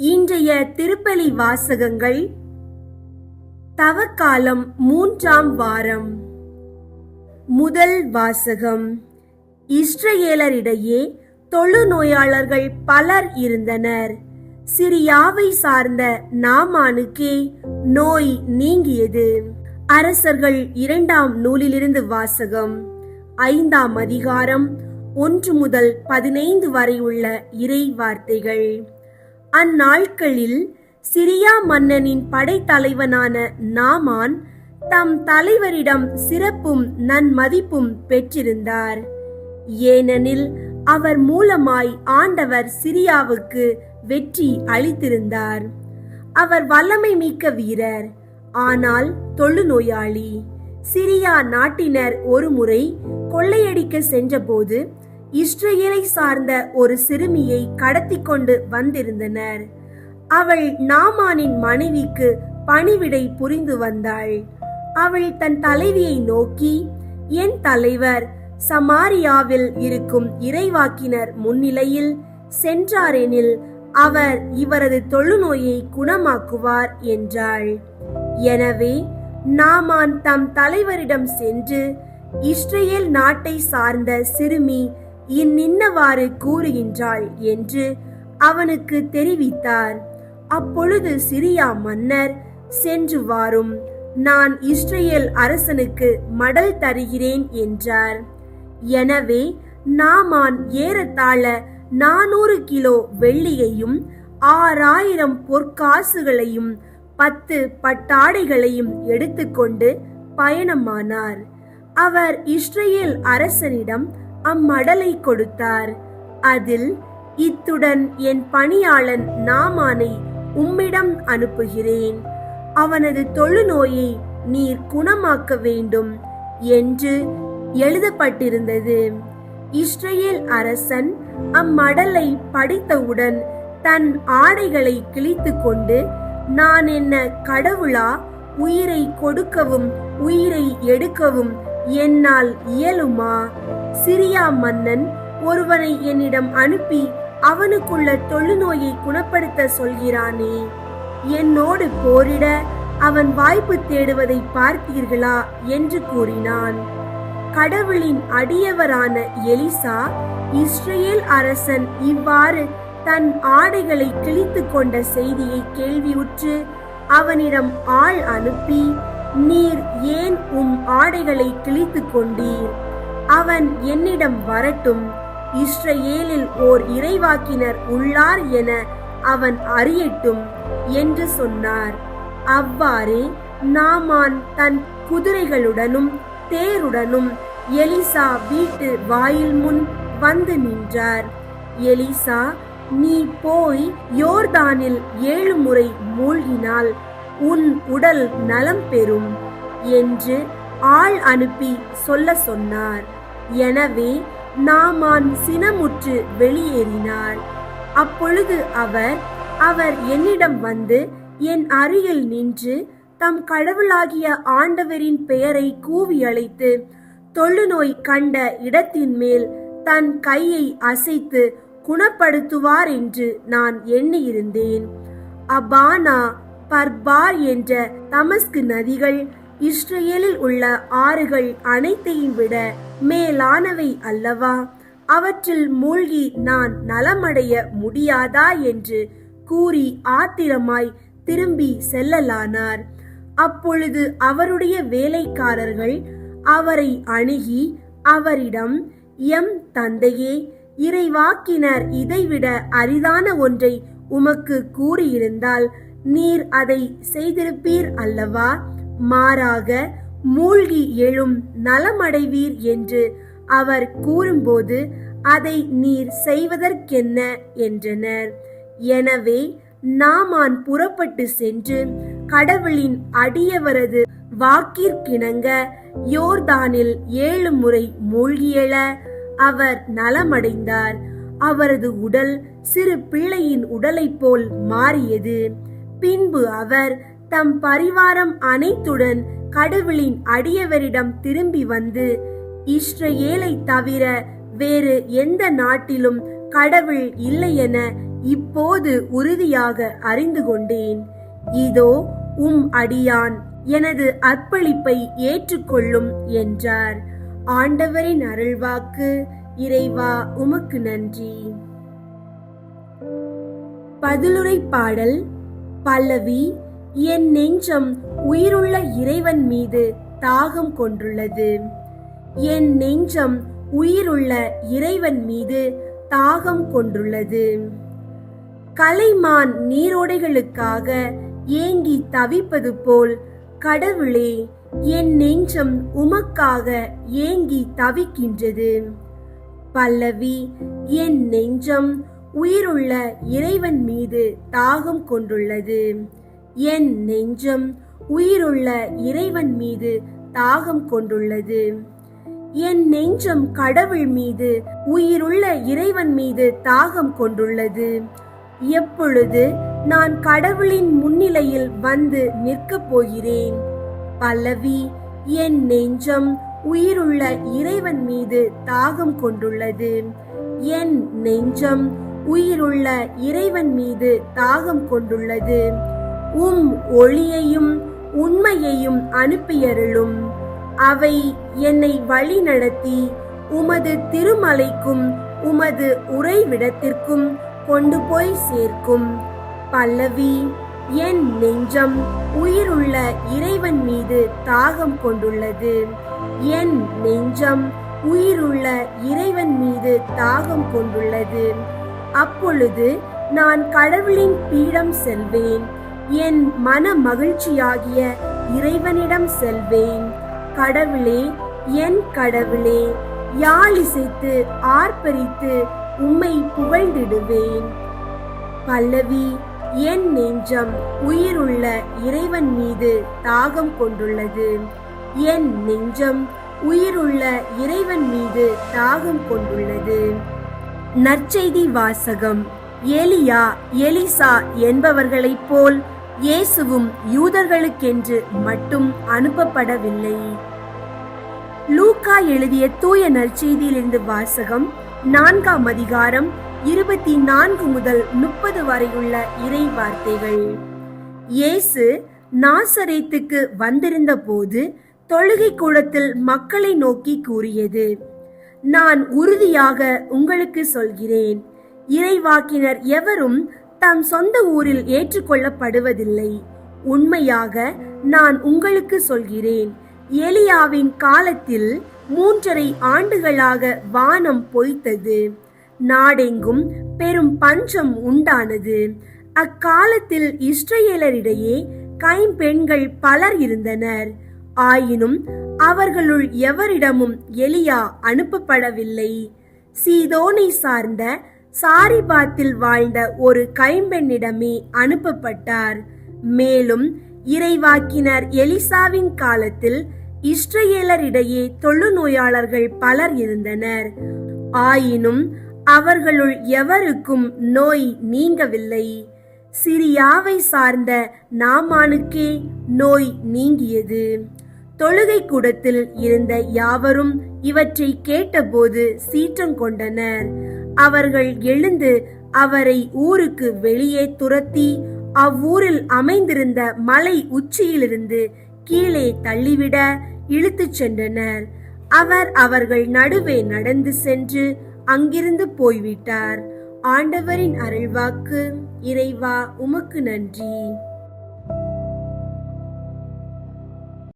இன்றைய திருப்பலி வாசகங்கள் தவக்காலம் மூன்றாம் வாரம். முதல் வாசகம். இஸ்ரவேலரிடையே தொழுநோயாளர்கள் பலர் இருந்தனர். சிரியாவை சார்ந்த நாமானுக்கே நோய் நீங்கியது. அரசர்கள் இரண்டாம் நூலிலிருந்து வாசகம். ஐந்தாம் அதிகாரம் ஒன்று முதல் பதினைந்து வரை உள்ள இறை வார்த்தைகள். அந்நாட்களில் சிரியா மன்னனின் படைத்தலைவனான நாமான் தம் தலைவரிடம் சிறப்பும் நன்மதிப்பும் பெற்றிருந்தார். ஏனெனில் அவர் மூலமாய் ஆண்டவர் சிரியாவுக்கு வெற்றி அளித்திருந்தார். அவர் வல்லமை மிக்க வீரர் ஆனால் தொழுநோயாளி. சிரியா நாட்டினர் ஒருமுறை கொள்ளையடிக்க சென்றபோது இஸ்ரேலை சார்ந்த ஒரு சிறுமியை கடத்தி கொண்டு வந்திருந்தனர். அவள் நாமானின் மனைவிக்கு பணிவிடை புரிந்து வந்தாள். அவள் தன் தலைவியை நோக்கி என் தலைவர் சமாரியாவில் இருக்கும் இறைவாக்கினர் முன்னிலையில் சென்றாரெனில் அவர் இவரது தொழுநோயை குணமாக்குவார் என்றாள். எனவே நாமான் தம் தலைவரிடம் சென்று இஸ்ரேல் நாட்டை சார்ந்த சிறுமி இன்னின்னவாறு கூறுகின்றாள் என்று அவனுக்கு தெரிவித்தார். அப்பொழுது சிரியா மன்னர் சென்று வாரும் நான் இஸ்ரேல் அரசனுக்கு மடல் தருகிறேன் என்றார். எனவே நாமான் ஏறத்தாழ நானூறு கிலோ வெள்ளியையும் ஆறாயிரம் பொற்காசுகளையும் பத்து பட்டாடைகளையும் எடுத்துக்கொண்டு பயணமானார். அவர் இஸ்ரேல் அரசனிடம் அம்மடலை கொடுத்தார். அதில் இத்துடன் என் பணியாளன் நாமானை உம்மிடம் அனுப்புகிறேன். அவனது தொழுநோயை நீர் குணமாக்க வேண்டும் என்று எழுதப்பட்டிருந்தது. இஸ்ரேல் அரசன் அம்மடலை படித்தவுடன் தன் ஆடைகளை கிழித்து கொண்டு நான் என்ன கடவுளா? உயிரை கொடுக்கவும் உயிரை எடுக்கவும் என்னால் இயலுமா? சிரியா மன்னன் ஒருவனை என்னிடம் அனுப்பி அவனுக்குள்ள தொழுநோயை குணப்படுத்த சொல்கிறானே. என்னோடு போரிட அவன் வாய்ப்பு தேடுவதை பார்த்தீர்களா? என்று கூறினான். கடவுளின் அடியவரான எலிசா இஸ்ரேல் அரசன் இவ்வாறு தன் ஆடைகளை கிழித்து கொண்ட செய்தியை கேள்வியுற்று அவனிடம் ஆள் அனுப்பி நீர் ஏன் உம் ஆடைகளை கிழித்து கொண்டீர்? அவன் என்னிடம் வரட்டும். இஸ்ரேலில் ஓர் இறைவாக்கினர் உள்ளார் என அவன் அறியட்டும் என்று சொன்னார். அவ்வாறே நாமான் தன் குதிரைகளுடனும் தேருடனும் எலிசா வீட்டு வாயில் முன் வந்து நின்றார். எலிசா நீ போய் யோர்தானில் ஏழு முறை மூழ்கினால் உன் உடல் நலம் பெறும் என்று ஆள் அனுப்பி சொல்ல சொன்னார். எனவே நாமான் சினமுற்று வெளியேறினார். அப்பொழுது அவர் அவர் என்னிடம் வந்து என் அருகில் நின்று தம் கடவுளாகிய ஆண்டவரின் பெயரை கூவி அழைத்து தொழுநோய் கண்ட இடத்தின் மேல் தன் கையை அசைத்து குணப்படுத்துவார் என்று நான் எண்ணியிருந்தேன். அபானா பர்பார் என்ற தமஸ்கு நதிகள் இஸ்ரேலில் உள்ள ஆறுகள் அனைத்தையும் விட மேலானவை அல்லவா? அவற்றில் மூழ்கி நான் நலமடைய முடியாதா? என்று கூறி ஆத்திரமாய் திரும்பி செல்லலானார். அப்பொழுது அவருடைய வேலைக்காரர்கள் அவரை அணுகி அவரிடம் எம் தந்தையே இறைவாக்கினர் இதைவிட அரிதான ஒன்றை உமக்கு கூறியிருந்தால் நீர் அதை செய்திருப்பீர் அல்லவா? மாறாக மூழ்கி எழும் நலமடைவீர் என்று அவர் கூறும்போது அதை நீர் செய்வதற்கென்ன என்றனர். எனவே நாமான் புறப்பட்டு சென்று கடவுளின் அடியவரது வாக்கிற்கிணங்க யோர்தானில் ஏழு முறை மூழ்கியல அவர் நலமடைந்தார். அவரது உடல் சிறு பிள்ளையின் உடலைப் போல் மாறியது. பின்பு அவர் தம் பரிவாரம் அனைத்துடன் கடவுளின் அடியவரிடம் திரும்பி வந்து இஸ்ரேலை தவிர வேறு எந்த நாட்டிலும் கடவுள் இல்லை என இப்போது உறுதியாக அறிந்து கொண்டேன். இதோ உம் அடியான் எனது அர்ப்பணிப்பை ஏற்றுக்கொள்ளும் என்றார். ஆண்டவரின் அருள்வாக்கு இறைவா உமக்கு நன்றி. பதிலுரை பாடல் பல்லவி என் நெஞ்சம் உயிருள்ள இறைவன் மீது தாகம் கொண்டுள்ளது. என் நெஞ்சம் உயிருள்ள இறைவன் மீது தாகம் கொண்டுள்ளது. கலைமான் நீரோடைகளுக்காக ஏங்கி தவிப்பது போல் கடவுளே என் நெஞ்சம் உமக்காக ஏங்கி தவிக்கின்றது. பல்லவி என் நெஞ்சம் உயிருள்ள இறைவன் மீது தாகம் கொண்டுள்ளது. என் நெஞ்சம் உயிருள்ள இறைவன் மீது தாகம் கொண்டுள்ளது. என் நெஞ்சம் கடவுள் மீது உயிருள்ள இறைவன் மீது தாகம் கொண்டுள்ளது. எப்பொழுது நான் கடவுளின் முன்னிலையில் வந்து நிற்கப் போகிறேன்? பல்லவி என் நெஞ்சம் உயிருள்ள இறைவன் மீது தாகம் கொண்டுள்ளது. என் நெஞ்சம் உயிருள்ள இறைவன் மீது தாகம் கொண்டுள்ளது. உம் ஒளியையும் உண்மையையும் அனுப்பியருளும். அவை என்னை வழிநடத்தி உமது திருமலைக்கும் உமது உறைவிடத்திற்கும் கொண்டு போய் சேர்க்கும். பல்லவி என் நெஞ்சம் உயிருள்ள இறைவன் மீது தாகம் கொண்டுள்ளது. என் நெஞ்சம் உயிருள்ள இறைவன் மீது தாகம் கொண்டுள்ளது. அப்பொழுது நான் கடவுளின் பீடம் செல்வேன். என் மன மகிழ்ச்சியாகிய இறைவனிடம் செல்வேன். கடவுளே என் கடவுளே யாழிசைத்து ஆர்ப்பரித்து உம்மை புகழ்ந்திடுவேன். பல்லவி என் நெஞ்சம் உயிருள்ள இறைவன் மீது தாகம் கொண்டுள்ளது. என் நெஞ்சம் உயிருள்ள இறைவன் மீது தாகம் கொண்டுள்ளது. நற்செய்தி வாசகம். எலியா எலிசா என்பவர்களைப் போல் இயேசுவும் யூதர்களுக்கென்று மட்டும் அனுப்பப்படவில்லை. லூக்கா எழுதிய தூய நற்செய்தியிலிருந்து வாசகம் நான்காம் அதிகாரம் இருபத்தி நான்கு முதல் முப்பது வரையுள்ள இறை வார்த்தைகள் இயேசு நாசரேத்துக்கு வந்திருந்த போது தொழுகை கூடத்தில் மக்களை நோக்கி கூறியது நான் உறுதியாக உங்களுக்கு சொல்கிறேன். இறைவாக்கினர் எவரும் தம் சொந்த ஊரில் ஏற்றுக்கொள்ளப்படுவதில்லை. உண்மையாக நான் உங்களுக்கு சொல்கிறேன் எலியாவின் காலத்தில் மூன்றரை ஆண்டுகளாக வானம் பொய்த்தது. நாடெங்கும் பெரும் பஞ்சம் உண்டானது. அக்காலத்தில் இஸ்ரேலரிடையே கைம்பெண்கள் பலர் இருந்தனர். ஆயினும் அவர்களுள் எவரிடமும் எலியா அனுப்பப்படவில்லை. சீதோனை சார்ந்த சாரிபாத்தில் வாழ்ந்த ஒரு கைம்பெண்ணிடமே அனுப்பப்பட்டார். மேலும் இறைவாக்கினர் எலிசாவின் காலத்தில் இஸ்ரேலரிடையே தொழுநோயாளர்கள் பலர் இருந்தனர். ஆயினும் அவர்களுள் எவருக்கும் நோய் நீங்கவில்லை. சிரியாவை சார்ந்த நாமானுக்கே நோய் நீங்கியது. தொழுகை கூடத்தில் இருந்த யாவரும் இவற்றை கேட்டபோது சீற்றம் கொண்டனர். அவர்கள் எழுந்து அவரை ஊருக்கு வெளியே துரத்தி அவ்வூரில் அமைந்திருந்த மலை உச்சியிலிருந்து கீழே தள்ளிவிட இழுத்துச் சென்றனர். அவர் அவர்கள் நடுவே நடந்து சென்று அங்கிருந்து போய்விட்டார். ஆண்டவரின் அருள்வாக்கு இறைவா உமக்கு நன்றி.